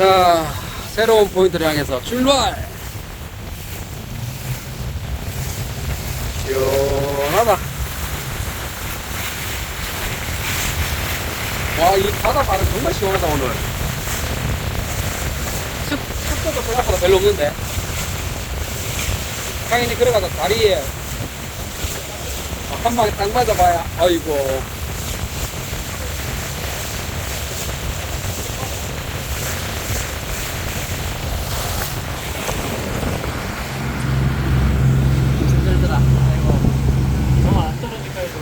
자, 새로운 포인트를 향해서 출발! 시원하다. 와, 이 바다 바람 정말 시원하다, 오늘. 습, 습도도 생각보다 별로 없는데. 당연히 들어가서 다리에 한 방에 딱 맞아봐야, 아이고. 힘들더라. 아이고. 너무 안 떨어질까, 이거.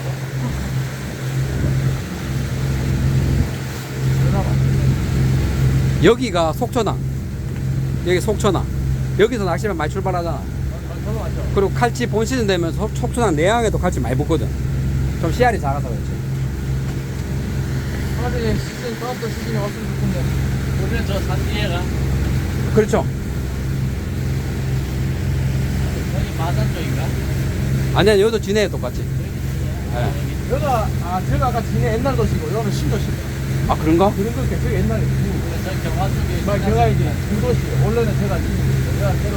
여기가 속초항. 여기 속초항. 여기서 낚시면 많이 출발하잖아. 그리고 칼치 본 시즌 되면 속- 속초항 내항에도 칼치 많이 붙거든. 좀 씨알이 작아서 그렇지. 하나들이 시즌, 다음 또 시즌이 왔으면 좋겠는데. 우리는 저산 뒤에가, 그렇죠. 여기 마산 쪽인가? 아니야, 여기도 진해에 똑같지. 네. 여기가 아 제가 아까 지내 옛날 도시고 여기는 신도시고 아, 그런가? 그런 거 되게 옛날에 서 경화 쪽에. 막 제가 이제 중도시 원래는 제가 지금 제가 새로